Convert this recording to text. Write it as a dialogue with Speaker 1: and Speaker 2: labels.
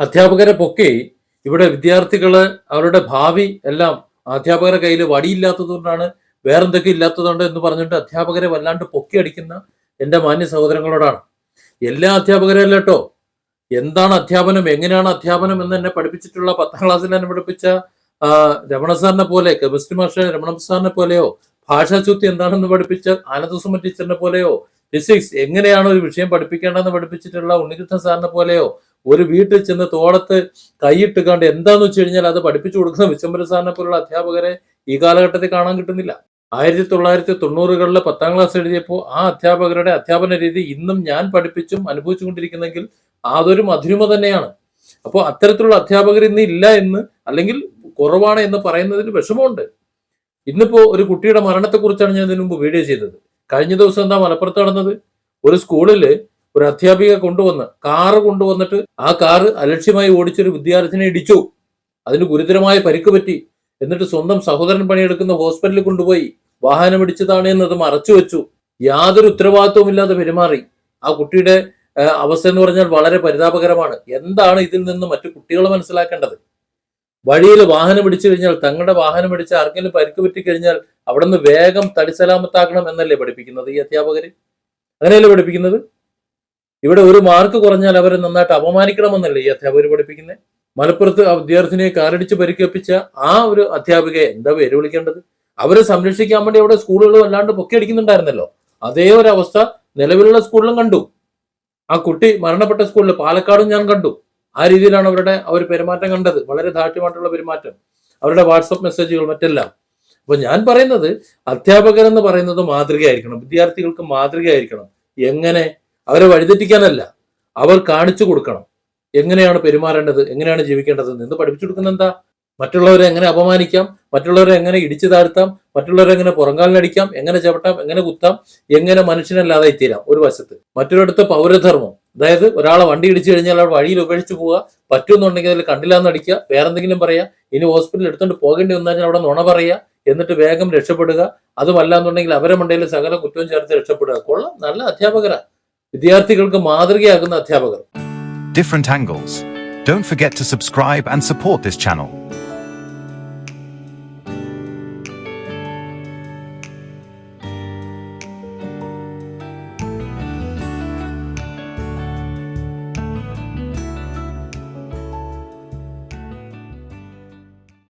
Speaker 1: അധ്യാപകരെ പൊക്കി ഇവിടെ വിദ്യാർത്ഥികൾ അവരുടെ ഭാവി എല്ലാം അധ്യാപകരുടെ കയ്യിൽ വടിയില്ലാത്തതുകൊണ്ടാണ് വേറെന്തൊക്കെ ഇല്ലാത്തതുകൊണ്ട് എന്ന് പറഞ്ഞിട്ട് അധ്യാപകരെ വല്ലാണ്ട് പൊക്കി അടിക്കുന്ന എന്റെ മാന്യ സഹോദരങ്ങളോടാണ്. എല്ലാ അധ്യാപകരെയല്ല കേട്ടോ. എന്താണ് അധ്യാപനം? എങ്ങനെയാണ് അധ്യാപനം എന്ന് എന്നെ പഠിപ്പിച്ചിട്ടുള്ള പത്താം ക്ലാസ്സിൽ എന്നെ പഠിപ്പിച്ച രമണ സാറിനെ പോലെ കെമിസ്ട്രി മാസ്റ്റർ രമണ സാറിനെ പോലെയോ ഭാഷാശുദ്ധി എന്താണെന്ന് പഠിപ്പിച്ച ആനന്ദസുമ ടീച്ചറിനെ പോലെയോ ഫിസിക്സ് എങ്ങനെയാണ് ഒരു വിഷയം പഠിപ്പിക്കേണ്ടതെന്ന് പഠിപ്പിച്ചിട്ടുള്ള ഉണ്ണികൃഷ്ണൻ സാറിനെ പോലെയോ ഒരു വീട്ടിൽ ചെന്ന് തോളത്ത് കൈയിട്ട് കണ്ട് എന്താന്ന് വെച്ച് കഴിഞ്ഞാൽ അത് പഠിപ്പിച്ചു കൊടുക്കുന്ന വിശംബര സാറിനെ പോലുള്ള അധ്യാപകരെ ഈ കാലഘട്ടത്തിൽ കാണാൻ കിട്ടുന്നില്ല. ആയിരത്തി തൊള്ളായിരത്തി തൊണ്ണൂറുകളിൽ പത്താം ക്ലാസ് എഴുതിയപ്പോൾ ആ അധ്യാപകരുടെ അധ്യാപന രീതി ഇന്നും ഞാൻ പഠിപ്പിച്ചും അനുഭവിച്ചുകൊണ്ടിരിക്കുന്നെങ്കിൽ അതൊരു മധുരമ തന്നെയാണ്. അപ്പോൾ അത്തരത്തിലുള്ള അധ്യാപകർ ഇന്ന് ഇല്ല എന്ന് അല്ലെങ്കിൽ കുറവാണ് എന്ന് പറയുന്നതിൽ വിഷമമുണ്ട്. ഇന്നിപ്പോ ഒരു കുട്ടിയുടെ മരണത്തെക്കുറിച്ചാണ് ഞാൻ ഇതിനു മുമ്പ് വീഡിയോ ചെയ്തത്. കഴിഞ്ഞ ദിവസം എന്താ മലപ്പുറത്ത് നടന്നത്? ഒരു സ്കൂളിൽ ഒരു അധ്യാപിക കൊണ്ടുവന്ന് കാറ് കൊണ്ടുവന്നിട്ട് ആ കാറ് അലക്ഷ്യമായി ഓടിച്ചൊരു വിദ്യാർത്ഥിനെ ഇടിച്ചു. അതിന് ഗുരുതരമായ പരിക്ക് പറ്റി. എന്നിട്ട് സ്വന്തം സഹോദരൻ പണിയെടുക്കുന്ന ഹോസ്പിറ്റലിൽ കൊണ്ടുപോയി. വാഹനം ഇടിച്ചതാണ് എന്നത് മറച്ചു വെച്ചു. യാതൊരു ഉത്തരവാദിത്വവും ഇല്ലാതെ പെരുമാറി. ആ കുട്ടിയുടെ അവസ്ഥ എന്ന് പറഞ്ഞാൽ വളരെ പരിതാപകരമാണ്. എന്താണ് ഇതിൽ നിന്ന് മറ്റു കുട്ടികൾ മനസ്സിലാക്കേണ്ടത്? വഴിയിൽ വാഹനം ഇടിച്ചു കഴിഞ്ഞാൽ തങ്ങളുടെ വാഹനം ഇടിച്ച് ആർക്കെങ്കിലും പരിക്ക് പറ്റി കഴിഞ്ഞാൽ അവിടെ നിന്ന് വേഗം തടിസലാമത്താക്കണം എന്നല്ലേ പഠിപ്പിക്കുന്നത് ഈ അധ്യാപകര്? അങ്ങനെയല്ലേ പഠിപ്പിക്കുന്നത്? ഇവിടെ ഒരു മാർക്ക് കുറഞ്ഞാൽ അവരെ നന്നായിട്ട് അപമാനിക്കണമെന്നല്ലേ ഈ അധ്യാപകർ പഠിപ്പിക്കുന്നത് മലപ്പുറത്ത് വിദ്യാർത്ഥിനിയെ കാറടിച്ച് പരിക്കേൽപ്പിച്ച ആ ഒരു അധ്യാപികയെ എന്താ പേര് വിളിക്കേണ്ടത്? അവരെ സംരക്ഷിക്കാൻ വേണ്ടി അവിടെ സ്കൂളുകൾ വല്ലാണ്ട് പൊക്കിയടിക്കുന്നുണ്ടായിരുന്നല്ലോ. അതേ ഒരു അവസ്ഥ നിലവിലുള്ള സ്കൂളിലും കണ്ടു. ആ കുട്ടി മരണപ്പെട്ട സ്കൂളിൽ പാലക്കാടും ഞാൻ കണ്ടു. ആ രീതിയിലാണ് അവരുടെ അവർ പെരുമാറ്റം കണ്ടത്. വളരെ ദാഠ്യമായിട്ടുള്ള പെരുമാറ്റം. അവരുടെ വാട്സപ്പ് മെസ്സേജുകൾ മറ്റെല്ലാം. അപ്പൊ ഞാൻ പറയുന്നത് അധ്യാപകരെന്ന് പറയുന്നത് മാതൃകയായിരിക്കണം. വിദ്യാർത്ഥികൾക്ക് മാതൃകയായിരിക്കണം. എങ്ങനെ അവരെ വഴിതെറ്റിക്കാനല്ല. അവർ കാണിച്ചു കൊടുക്കണം. എങ്ങനെയാണ് പെരുമാറേണ്ടത്? എങ്ങനെയാണ് ജീവിക്കേണ്ടത്? എന്ന് പഠിപ്പിച്ചു കൊടുക്കുന്ന എന്താ? മറ്റുള്ളവരെ എങ്ങനെ അപമാനിക്കാം? മറ്റുള്ളവരെ എങ്ങനെ ഇടിച്ചു താഴ്ത്താം? മറ്റുള്ളവരെ എങ്ങനെ പുറങ്കാലിനടിക്കാം എങ്ങനെ ചവിട്ടാം? എങ്ങനെ കുത്താം? എങ്ങനെ മനുഷ്യനല്ലാതെ തീരാം ഒരു വശത്ത്. മറ്റൊരിടത്ത് പൗരധർമ്മം. അതായത് ഒരാളെ വണ്ടി ഇടിച്ചു കഴിഞ്ഞാൽ അവിടെ വഴിയിൽ ഉപേക്ഷിച്ച് പോവുക. പറ്റുമെന്നുണ്ടെങ്കിൽ അതിൽ കണ്ടില്ലാന്ന് അടിക്കുക. വേറെന്തെങ്കിലും പറയാ. ഇനി ഹോസ്പിറ്റലിൽ എടുത്തുകൊണ്ട് പോകേണ്ടി വന്നാൽ അവിടെ നുണ പറയുക എന്നിട്ട് വേഗം രക്ഷപ്പെടുക. അതുമല്ല എന്നുണ്ടെങ്കിൽ അവരെ മണ്ടയിൽ സകല കുറ്റവും ചേർത്ത് രക്ഷപ്പെടുക. കൊള്ളാം. നല്ല അധ്യാപകരാ. വിദ്യാർത്ഥികൾക്ക് മാതൃകയാകുന്ന അധ്യാപകർ
Speaker 2: different angles. Don't forget to subscribe and support this channel.